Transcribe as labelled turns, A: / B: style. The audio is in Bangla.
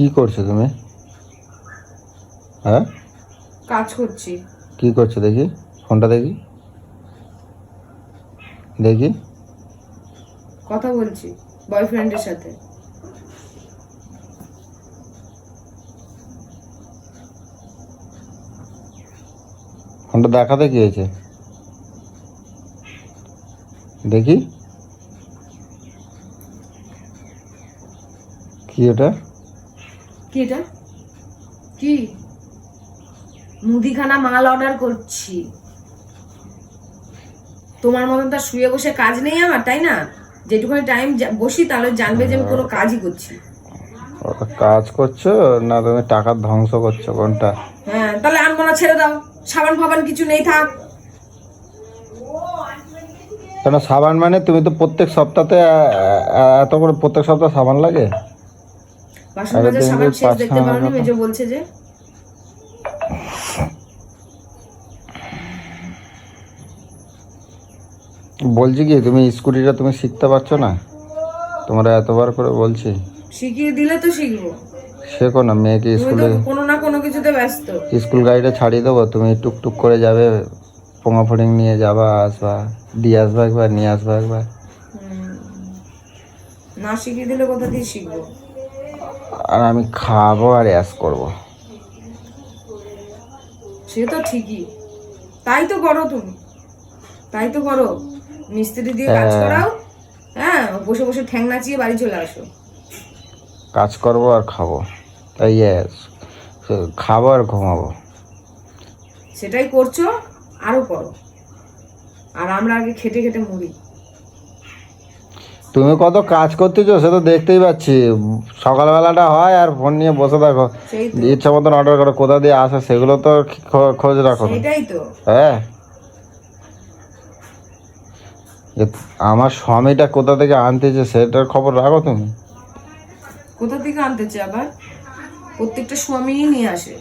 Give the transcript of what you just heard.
A: কি করছ তুমি? হ্যাঁ?
B: কাজ করছি।
A: কি করছ দেখি? ফোনটা দেখি। দেখি।
B: কথা বলছি বয়ফ্রেন্ডের সাথে।
A: ফোনটা দেখাতে কি হয়েছে? দেখি। কি ওটা?
B: কি এটা? কি? মুদিখানা মাল অর্ডার করছি। তোমার মতন তার শুয়ে বসে কাজ নেই আমার তাই না? যেটুকুনি টাইম বসি তাহলে জানবে যে আমি কোনো কাজই করছি
A: কাজ করছ না তুমি টাকার ধ্বংস করছ কোনটা?
B: হ্যাঁ তাহলে আনব না ছেড়ে দাও। সাবান ফাবান কিছু নেই থাক।
A: কেন সাবান মানে তুমি তো প্রত্যেক সপ্তাহে এত করে প্রত্যেক সপ্তাহে সাবান লাগে?
B: বাসন মাজার সাবান শেষ দেখতে পারোনি মেজো বলছে যে?
A: বলছি কি তুমি স্কুটিটা তুমি শিখতে পারছ না? তোমরা এতবার করে বলছি।
B: শিখিয়ে দিলে তো শিখব।
A: শেখো না মেয়েকে স্কুলে
B: কোনো না কোনো কিছুতে ব্যস্ত।
A: স্কুল গাড়িটা ছাড়িয়ে দেবো তুমি টুকটুক করে যাবে পোঙা ফড়িং নিয়ে যাবা আসবা দিয়ে আসবা একবার নিয়ে আসবা একবার।
B: না শিখিয়ে দিলে কোথা দিয়ে শিখব?
A: আর আমি খাব আর অ্যাস করব।
B: সে তো ঠিকই। তাই তো করো তুমি। তাই তো করো। মিস্ত্রি দিয়ে কাজ
A: হ্যাঁ।
B: করাও হ্যাঁ বসে বসে ঠ্যাং নাচিয়ে বাড়ি চলে আসো।
A: কাজ করব আর খাব। তাই খাব আর ঘুমাবো।
B: সেটাই করছ আরও করো। আর আমরা আগে খেটে খেটে মরি।
A: তুমি কত কাজ করতেছো সে তো দেখতেই পাচ্ছি। সকালবেলাটা হয় আর ফোন নিয়ে বসে থাকো। ইচ্ছা মতন অর্ডার করো কোথা দিয়ে আসে সেগুলো তো খোঁজ রাখো। হ্যাঁ। আমার স্বামীটা কোথা থেকে আনতেছে সেটার খবর রাখো তুমি।
B: কোথা থেকে আনতেছে আবার? প্রত্যেকটা স্বামী নিয়ে আসে।